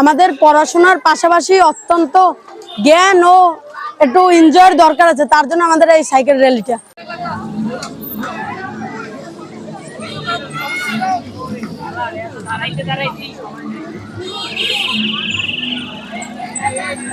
আমাদের পড়াশোনার পাশাপাশি অত্যন্ত জ্ঞান ও একটু এনজয়ের দরকার আছে তার জন্য আমাদের এই সাইকেল র্যালিটা সবাই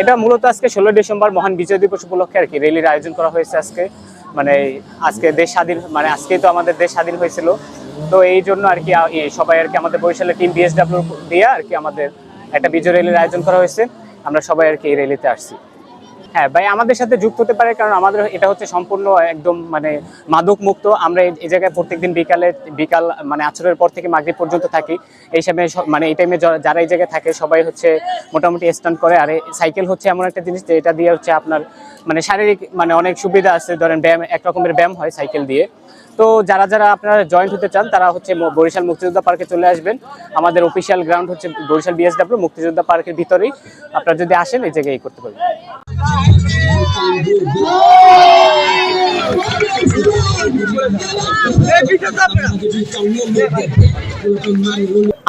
এটা মূলত আজকে ষোলো ডিসেম্বর মহান বিজয় দিবস উপলক্ষে আর কি, র্যালির আয়োজন করা হয়েছে আজকে। মানে আজকে দেশ স্বাধীন মানে আজকেই তো আমাদের দেশ স্বাধীন হয়েছিল। তো এই জন্য আর কি সবাই আর কি আমাদের বরিশালের টিম বিএসডাব্লিউ দিয়ে আর কি আমাদের একটা বিজয় র্যালির আয়োজন করা হয়েছে। আমরা সবাই আর কি এই র্যালিতে আসছি। হ্যাঁ ভাই, আমাদের সাথে যুক্ত হতে পারে কারণ আমাদের এটা হচ্ছে সম্পূর্ণ একদম মানে মাদক মুক্ত আমরা এই- জায়গায় প্রত্যেকদিন বিকালে, বিকাল মানে আচরের পর থেকে মাগরিব পর্যন্ত থাকি। এই সময় মানে এই টাইমে যারা এই জায়গায় থাকে সবাই হচ্ছে মোটামুটি স্ট্যান্ড করে। আর সাইকেল হচ্ছে এমন একটা জিনিস যে এটা দিয়ে হচ্ছে আপনার মানে শারীরিক মানে অনেক সুবিধা আছে, ধরেন ব্যায়াম, এক রকমের ব্যায়াম হয় সাইকেল দিয়ে। তো যারা যারা আপনারা জয়েন্ট হতে চান, তারা হচ্ছে বরিশাল মুক্তিযোদ্ধা পার্কে চলে আসবেন। আমাদের অফিসিয়াল গ্রাউন্ড হচ্ছে বরিশাল বিএসডাব্লিউ মুক্তিযোদ্ধা পার্কের ভিতরেই। আপনারা যদি আসেন, এই জায়গায় করতে পারবেন।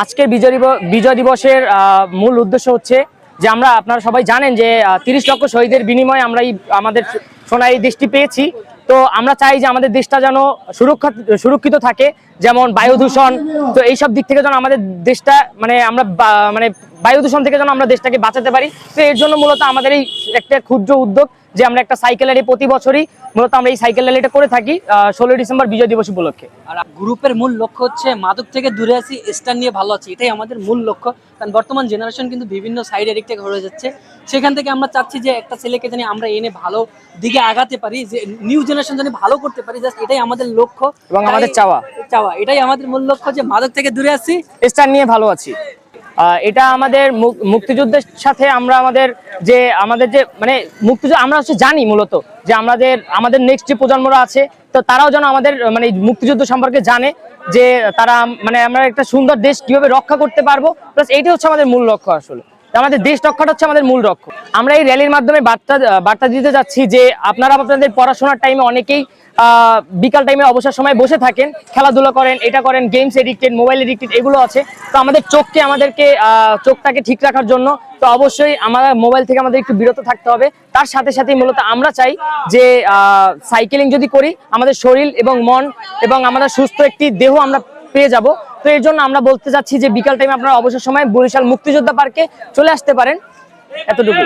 আজকের বিজয় বিজয় দিবসের মূল উদ্দেশ্য হচ্ছে যে আমরা, আপনারা সবাই জানেন যে তিরিশ লক্ষ শহীদের বিনিময়ে আমরা এই, আমাদের সোনা এই দেশটি পেয়েছি। তো আমরা চাই যে আমাদের দেশটা যেন সুরক্ষা, সুরক্ষিত থাকে, যেমন বায়ু দূষণ তো এইসব দিক থেকে যেন আমাদের দেশটা মানে আমরা মানে বায়ু দূষণ থেকে যেন আমরা দেশটাকে বাঁচাতে পারি। তো এর জন্য মূলত আমাদের এই একটা ক্ষুদ্র উদ্যোগ যে আমরা একটা সাইকেল র্যালি প্রতি বছরই মূলত আমরা এই সাইকেল র্যালিটা করে থাকি ষোলোই ডিসেম্বর বিজয় দিবস উপলক্ষে। আর গ্রুপের মূল লক্ষ্য হচ্ছে মাদক থেকে দূরে আছি স্টার নিয়ে ভালো আছি এটাই আমাদের মূল লক্ষ্য। কারণ বর্তমান জেনারেশন কিন্তু বিভিন্ন সাইড এদিক থেকে হয়ে যাচ্ছে। সেখান থেকে আমরা চাচ্ছি যে একটা ছেলেকে জানি আমরা এনে ভালো দিকে আগাতে পারি যে নিউ জেনারেশন জানি ভালো করতে পারি জাস্ট এটাই আমাদের লক্ষ্য। এবং আমাদের চাওয়া। চাওয়া এটাই আমাদের মূল লক্ষ্য যে মাদক থেকে দূরে আছি। স্টার নিয়ে ভালো আছি। এটা আমাদের মুক্তিযুদ্ধের সাথে আমরা আমাদের যে আমাদের যে মানে মুক্তিযুদ্ধ আমরা হচ্ছে জানি মূলত যে আমাদের আমাদের নেক্সট যে প্রজন্মরা আছে, তো তারাও যেন আমাদের মানে মুক্তিযুদ্ধ সম্পর্কে জানে যে তারা মানে আমরা একটা সুন্দর দেশ কীভাবে রক্ষা করতে পারব। প্লাস এইটাই হচ্ছে আমাদের মূল লক্ষ্য আসলে। আমাদের দেশ রক্ষাটা হচ্ছে আমাদের মূল রক্ষ। আমরা এই র্যালির মাধ্যমে বার্তা বার্তা দিতে যাচ্ছি যে আপনারা আপনাদের পড়াশোনার টাইমে অনেকেই বিকাল টাইমে অবসর সময় বসে থাকেন, খেলাধুলা করেন, এটা করেন গেমস এডিক্টেড মোবাইল এডিক্টেড এগুলো আছে। তো আমাদের চোখকে, আমাদেরকে চোখটাকে ঠিক রাখার জন্য, তো অবশ্যই আমাদের মোবাইল থেকে আমাদের একটু বিরত থাকতে হবে। তার সাথে সাথে মূলত আমরা চাই যে সাইকেলিং যদি করি, আমাদের শরীর এবং মন এবং আমাদের সুস্থ একটি দেহ আমরা পেয়ে যাব। তো এর জন্য আমরা বলতে চাচ্ছি যে বিকাল টাইমে আপনারা অবসর সময় বরিশাল মুক্তিযোদ্ধা পার্কে চলে আসতে পারেন। এতটুকু